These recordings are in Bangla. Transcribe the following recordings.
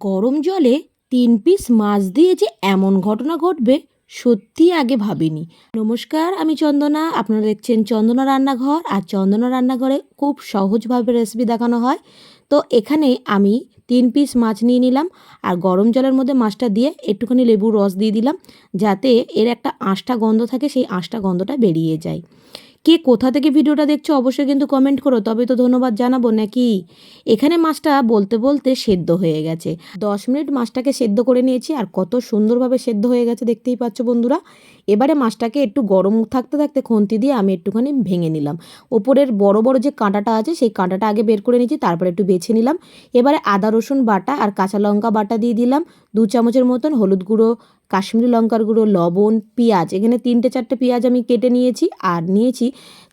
গরম জলে তিন পিস মাছ দিয়ে যে এমন ঘটনা ঘটবে, সত্যি আগে ভাবিনি। নমস্কার, আমি চন্দনা। আপনারা দেখছেন চন্দনা রান্নাঘর। আর চন্দনা রান্নাঘরে খুব সহজভাবে রেসিপি দেখানো হয়। তো এখানে আমি তিন পিস মাছ নিয়ে নিলাম। আর গরম জলের মধ্যে মাছটা দিয়ে একটুখানি লেবুর রস দিয়ে দিলাম, যাতে এর একটা আঁশটা গন্ধ থাকে, সেই আঁশটা গন্ধটা বেরিয়ে যায়। কে কোথা থেকে ভিডিওটা দেখছ অবশ্যই কিন্তু কমেন্ট করো। তবে তো ধন্যবাদ জানাব নাকি? এখানে মাছটা বলতে বলতে সেদ্ধ হয়ে গেছে। দশ মিনিট মাছটাকে সেদ্ধ করে নিয়েছি আর কত সুন্দরভাবে সেদ্ধ হয়ে গেছে দেখতেই পাচ্ছ বন্ধুরা। এবারে মাছটাকে একটু গরম থাকতে থাকতে খুন্তি দিয়ে আমি একটুখানি ভেঙে নিলাম। ওপরের বড় বড় যে কাঁটাটা আছে সেই কাঁটাটা আগে বের করে নিয়েছি, তারপরে একটু বেছে নিলাম। এবারে আদা রসুন বাটা আর কাঁচা লঙ্কা বাটা দিয়ে দিলাম। দু চামচের মতন হলুদ গুঁড়ো কাশ্মীরি লঙ্কার গুঁড়ো লবণ পেঁয়াজ এখানে তিনটে চারটে পেঁয়াজ আমি কেটে নিয়েছি আর নিয়েছি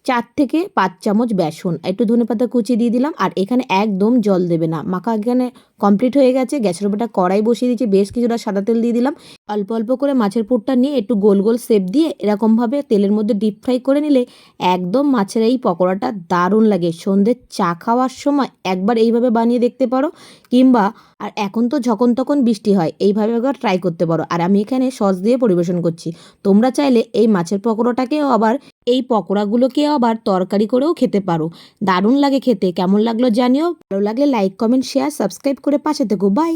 চার থেকে পাঁচ চামচ বেসন, একটু ধনেপাতা কুচি দিয়ে দিলাম, আর এখানে একদম জল দেবে না। মাখা এখানে কমপ্লিট হয়ে গেছে, গ্যাসের উপরটা কড়াই বসিয়ে দিয়েছি, বেশ কিছুটা সাদা তেল দিয়ে দিলাম। অল্প অল্প করে মাছের পুরটা নিয়ে একটু গোল গোল শেপ দিয়ে এরকমভাবে তেলের মধ্যে ডিপ ফ্রাই করে নিলে একদম মাছের এই পকোড়াটা দারুণ লাগে। সন্ধ্যে চা খাওয়ার সময় একবার এইভাবে বানিয়ে দেখতে পারো, কিংবা আর এখন তো যখন তখন বৃষ্টি হয়, এইভাবে একবার ট্রাই করতে পারো। আর আমি এখানে সস দিয়ে পরিবেশন করছি। তোমরা চাইলে এই মাছের পকোড়াটাকেও আবার এই পকোড়াগুলোকে আবার তরকারি করেও খেতে পারো। দারুণ লাগে খেতে। কেমন লাগল জানিও। ভালো লাগলে লাইক কমেন্ট শেয়ার সাবস্ক্রাইব করে পাশে থেকো। বাই